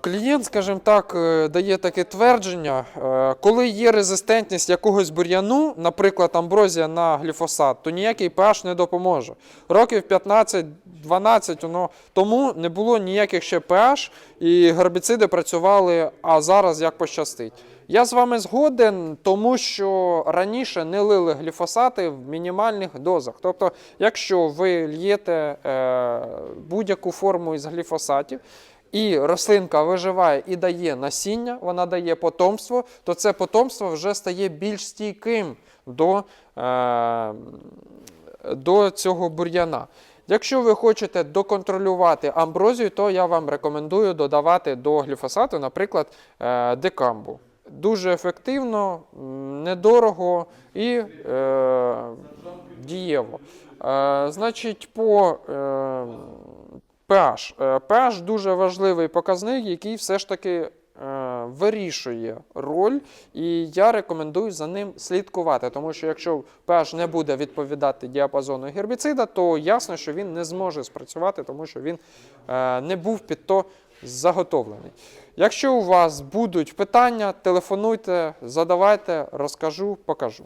Клієнт, скажімо так, е, дає таке твердження, е, коли є резистентність якогось бур'яну, наприклад, амброзія на гліфосат, то ніякий pH не допоможе. Років 15-12 воно тому не було ніяких ще pH, і гербіциди працювали, а зараз як пощастить. Я з вами згоден, тому що раніше не лили гліфосати в мінімальних дозах. Тобто, якщо ви л'єте е, будь-яку форму із гліфосатів, і рослинка виживає і дає насіння, вона дає потомство, то це потомство вже стає більш стійким до, е, до цього бур'яна. Якщо ви хочете доконтролювати амброзію, то я вам рекомендую додавати до гліфосату, наприклад, е, декамбу. Дуже ефективно, недорого і е, дієво. Е, значить, по е, pH. Е, pH дуже важливий показник, який все ж таки е, вирішує роль, і я рекомендую за ним слідкувати, тому що якщо pH не буде відповідати діапазону гербіцида, то ясно, що він не зможе спрацювати, тому що він е, не був під то заготовлений. Якщо у вас будуть питання, телефонуйте, задавайте, розкажу, покажу.